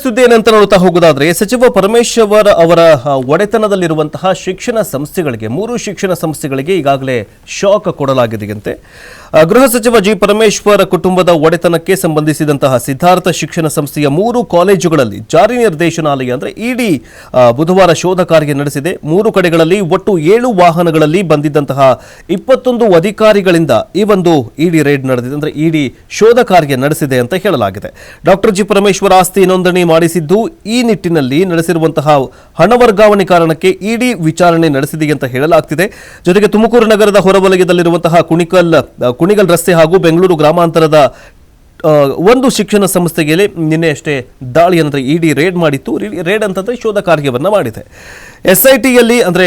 ಸುದ್ದಿ ಏನಂತ ನೋಡ್ತಾ ಹೋಗೋದಾದ್ರೆ, ಸಚಿವ ಪರಮೇಶ್ವರ್ ಅವರ ಒಡೆತನದಲ್ಲಿರುವಂತಹ ಶಿಕ್ಷಣ ಸಂಸ್ಥೆಗಳಿಗೆ, ಮೂರು ಶಿಕ್ಷಣ ಸಂಸ್ಥೆಗಳಿಗೆ ಈಗಾಗಲೇ ಶಾಕ್ ಕೊಡಲಾಗಿದೆಯಂತೆ. ಗೃಹ ಸಚಿವ ಜಿ ಪರಮೇಶ್ವರ್ ಕುಟುಂಬದ ಒಡೆತನಕ್ಕೆ ಸಂಬಂಧಿಸಿದಂತಹ ಸಿದ್ಧಾರ್ಥ ಶಿಕ್ಷಣ ಸಂಸ್ಥೆಯ ಮೂರು ಕಾಲೇಜುಗಳಲ್ಲಿ ಜಾರಿ ನಿರ್ದೇಶನಾಲಯ ಅಂದ್ರೆ ಇಡಿ ಬುಧವಾರ ಶೋಧ ಕಾರ್ಯ ನಡೆಸಿದೆ. ಮೂರು ಕಡೆಗಳಲ್ಲಿ ಒಟ್ಟು ಏಳು ವಾಹನಗಳಲ್ಲಿ ಬಂದಿದ್ದಂತಹ ಇಪ್ಪತ್ತೊಂದು ಅಧಿಕಾರಿಗಳಿಂದ ಈ ಒಂದು ಇಡಿ ರೇಡ್ ನಡೆದಿದೆ. ಅಂದ್ರೆ ಇಡಿ ಶೋಧ ಕಾರ್ಯ ನಡೆಸಿದೆ ಅಂತ ಹೇಳಲಾಗಿದೆ. ಡಾಕ್ಟರ್ ಜಿ ಪರಮೇಶ್ವರ್ ಆಸ್ತಿ ನೋಂದಣಿ ಮಾಡಿಸಿದ್ದು, ಈ ನಿಟ್ಟಿನಲ್ಲಿ ನಡೆಸಿರುವಂತಹ ಹಣ ವರ್ಗಾವಣೆ ಕಾರಣಕ್ಕೆ ಇಡಿ ವಿಚಾರಣೆ ನಡೆಸಿದೆ ಅಂತ ಹೇಳಲಾಗ್ತಿದೆ. ಜೊತೆಗೆ ತುಮಕೂರು ನಗರದ ಹೊರವಲಯದಲ್ಲಿರುವಂತಹ ಕುಣಿಕಲ್, ಕುಣಿಗಲ್ ರಸ್ತೆ ಹಾಗೂ ಬೆಂಗಳೂರು ಗ್ರಾಮಾಂತರದ ಒಂದು ಶಿಕ್ಷಣ ಸಂಸ್ಥೆಗೆ ನಿನ್ನೆ ಅಷ್ಟೇ ದಾಳಿ ಅಂದರೆ ಇಡಿ ರೇಡ್ ಮಾಡಿತ್ತು. ರೇಡ್ ಅಂತಂದರೆ ಶೋಧ ಕಾರ್ಯವನ್ನು ಮಾಡಿದೆ. ಎಸ್ ಐ ಟಿಯಲ್ಲಿ ಅಂದರೆ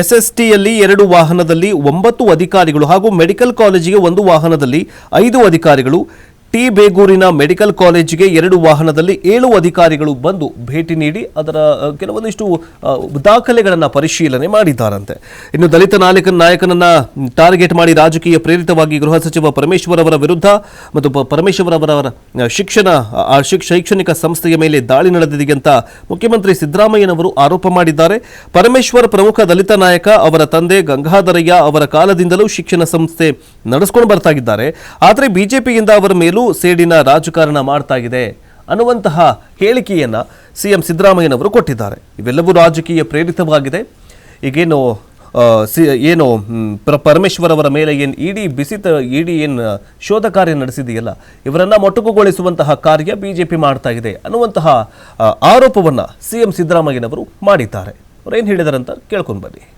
ಎಸ್ ಎಸ್ ಟಿಯಲ್ಲಿ ಎರಡು ವಾಹನದಲ್ಲಿ ಒಂಬತ್ತು ಅಧಿಕಾರಿಗಳು ಹಾಗೂ ಮೆಡಿಕಲ್ ಕಾಲೇಜಿಗೆ ಒಂದು ವಾಹನದಲ್ಲಿ ಐದು ಅಧಿಕಾರಿಗಳು ಟಿ ಬೇಗೂರಿನ ಮೆಡಿಕಲ್ ಕಾಲೇಜಿಗೆ ಎರಡು ವಾಹನದಲ್ಲಿ ಏಳು ಅಧಿಕಾರಿಗಳು ಬಂದು ಭೇಟಿ ನೀಡಿ ಅದರ ಕೆಲವೊಂದಿಷ್ಟು ದಾಖಲೆಗಳನ್ನು ಪರಿಶೀಲನೆ ಮಾಡಿದ್ದಾರಂತೆ. ಇನ್ನು ದಲಿತ ನಾಯಕ, ನಾಯಕನನ್ನ ಟಾರ್ಗೆಟ್ ಮಾಡಿ ರಾಜಕೀಯ ಪ್ರೇರಿತವಾಗಿ ಗೃಹ ಸಚಿವ ಪರಮೇಶ್ವರ್ ಅವರ ವಿರುದ್ಧ ಮತ್ತು ಪರಮೇಶ್ವರ್ ಅವರ ಶಿಕ್ಷಣ ಶೈಕ್ಷಣಿಕ ಸಂಸ್ಥೆಯ ಮೇಲೆ ದಾಳಿ ನಡೆದಿದೆ ಅಂತ ಮುಖ್ಯಮಂತ್ರಿ ಸಿದ್ದರಾಮಯ್ಯನವರು ಆರೋಪ ಮಾಡಿದ್ದಾರೆ. ಪರಮೇಶ್ವರ್ ಪ್ರಮುಖ ದಲಿತ ನಾಯಕ, ಅವರ ತಂದೆ ಗಂಗಾಧರಯ್ಯ ಅವರ ಕಾಲದಿಂದಲೂ ಶಿಕ್ಷಣ ಸಂಸ್ಥೆ ನಡೆಸ್ಕೊಂಡು ಬರ್ತಾ ಇದ್ದಾರೆ ಆದರೆ ಬಿಜೆಪಿಯಿಂದ ಅವರ ಮೇಲೂ ಸೇಡಿನ ರಾಜಕಾರಣ ಮಾಡ್ತಾ ಇದೆ ಅನ್ನುವಂತಹ ಹೇಳಿಕೆಯನ್ನ ಸಿಎಂ ಸಿದ್ದರಾಮಯ್ಯನವರು ಕೊಟ್ಟಿದ್ದಾರೆ. ಇವೆಲ್ಲವೂ ರಾಜಕೀಯ ಪ್ರೇರಿತವಾಗಿದೆ. ಈಗೇನು ಸಿ, ಏನು ಪ್ರ- ಪರಮೇಶ್ವರ್ ಅವರ ಮೇಲೆ ಏನು ಇಡಿ ಬಿಸಿತ, ಇಡಿ ಏನು ಶೋಧ ಕಾರ್ಯ ನಡೆಸಿದೆಯಲ್ಲ, ಇವರನ್ನು ಮೊಟಕುಗೊಳಿಸುವಂತಹ ಕಾರ್ಯ ಬಿಜೆಪಿ ಮಾಡ್ತಾ ಇದೆ ಅನ್ನುವಂತಹ ಆರೋಪವನ್ನು ಆರೋಪವನ್ನ ಸಿಎಂ ಸಿದ್ದರಾಮಯ್ಯನವರು ಮಾಡಿದ್ದಾರೆ. ಅವ್ರು ಏನು ಹೇಳಿದಾರಂತ ಕೇಳ್ಕೊಂಡು ಬನ್ನಿ.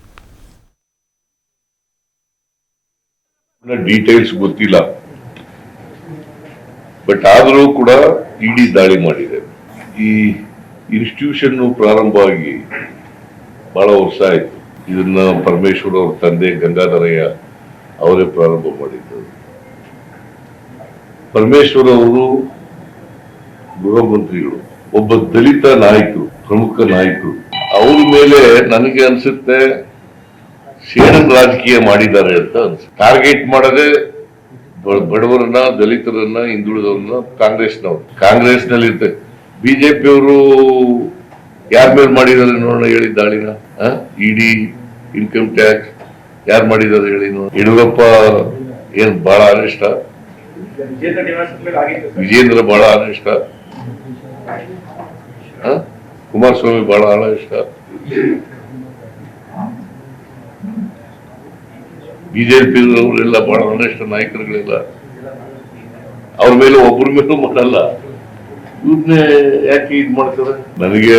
ಡೀಟೇಲ್ಸ್ ಗೊತ್ತಿಲ್ಲ. ಬಟ್ ಆದರೂ ಕೂಡ ಇಡಿ ದಾಳಿ ಮಾಡಿದೆ. ಈ ಇನ್ಸ್ಟಿಟ್ಯೂಷನ್ ಪ್ರಾರಂಭ ಆಗಿ ಬಹಳ ವರ್ಷ ಆಯ್ತು. ಇದನ್ನ ಪರಮೇಶ್ವರ್ ಅವ್ರ ತಂದೆ ಗಂಗಾಧರಯ್ಯ ಅವರೇ ಪ್ರಾರಂಭ ಮಾಡಿದ್ದರು ಪರಮೇಶ್ವರ್ ಅವರು ಗೃಹ ಮಂತ್ರಿಗಳು ಒಬ್ಬ ದಲಿತ ನಾಯಕರು, ಪ್ರಮುಖ ನಾಯಕರು. ಅವ್ರ ಮೇಲೆ ನನಗೆ ಅನ್ಸುತ್ತೆ ಸೇನ ರಾಜಕೀಯ ಮಾಡಿದ್ದಾರೆ ಅಂತ ಅನ್ಸುತ್ತೆ. ಟಾರ್ಗೆಟ್ ಮಾಡದೆ ಬಡವರನ್ನ, ದಲಿತರನ್ನ, ಹಿಂದುಳಿದವ್ರನ್ನ ಕಾಂಗ್ರೆಸ್ನವ್ರು. ಕಾಂಗ್ರೆಸ್ನಲ್ಲಿ ಇರ್ತಾರೆ ಬಿಜೆಪಿ ಅವರು ಯಾರ ಮೇಲೆ ಮಾಡಿದ್ದಾರೆ ನೋಡೋಣ ಹೇಳಿ ದಾಳಿನ ಇಡಿ ಇನ್ಕಮ್ ಟ್ಯಾಕ್ಸ್ ಯಾರು ಮಾಡಿದ್ದಾರೆ ಹೇಳಿ ಯಡಿಯೂರಪ್ಪ ಏನ್ ಬಹಳ ಅನಿಷ್ಟ? ವಿಜೇಂದ್ರ ಬಹಳ ಅನಿಷ್ಟ? ಕುಮಾರಸ್ವಾಮಿ ಬಹಳ ಅನಿಷ್ಟ? ಬಿಜೆಪಿ ಅವರೆಲ್ಲ ಬಹಳ ಅನಿಷ್ಟ ನಾಯಕರುಗಳೆಲ್ಲ. ಅವ್ರ ಮೇಲೆ ಒಬ್ಬರ ಮೇಲೂ ಮಾಡಲ್ಲ. ಇವ್ರನ್ನೇ ಯಾಕೆ ಇದು ಮಾಡ್ತಾರೆ? ನನಗೆ